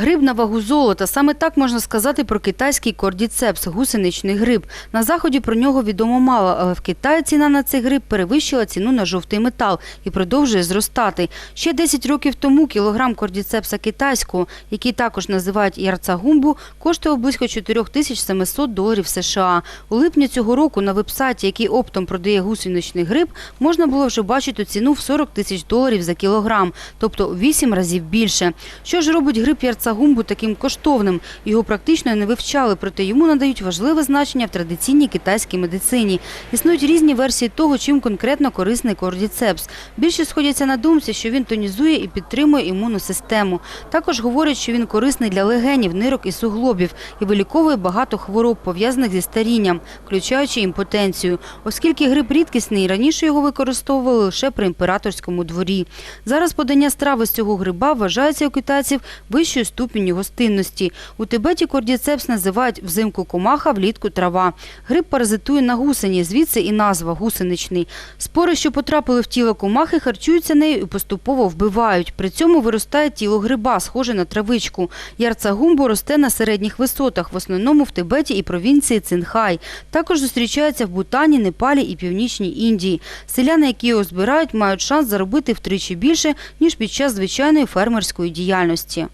Гриб на вагу золота. Саме так можна сказати про китайський кордіцепс – гусеничний гриб. На заході про нього відомо мало, але в Китаї ціна на цей гриб перевищила ціну на жовтий метал і продовжує зростати. Ще 10 років тому кілограм кордіцепса китайського, який також називають ярцагумбу, коштував близько 4700 доларів США. У липні цього року на вебсайті, який оптом продає гусеничний гриб, можна було вже бачити ціну в 40 тисяч доларів за кілограм, тобто у 8 разів більше. Що ж робить гриб ярцагумбу таким коштовним? Його практично не вивчали, проте йому надають важливе значення в традиційній китайській медицині. Існують різні версії того, чим конкретно корисний кордіцепс. Більше сходяться на думці, що він тонізує і підтримує імунну систему. Також говорять, що він корисний для легенів, нирок і суглобів і виліковує багато хвороб, пов'язаних зі старінням, включаючи імпотенцію. Оскільки гриб рідкісний, раніше його використовували лише при імператорському дворі. Зараз подання страви з цього гриба вважається у китайців вищою ступінню гостинності. У Тибеті кордіцепс називають взимку комаха, влітку трава. Гриб паразитує на гусені, звідси і назва гусеничний. Спори, що потрапили в тіло комахи, харчуються нею і поступово вбивають. При цьому виростає тіло гриба, схоже на травичку. Ярцагумбо росте на середніх висотах, в основному в Тибеті і провінції Цинхай. Також зустрічається в Бутані, Непалі і Північній Індії. Селяни, які його збирають, мають шанс заробити втричі більше, ніж під час звичайної фермерської діяльності.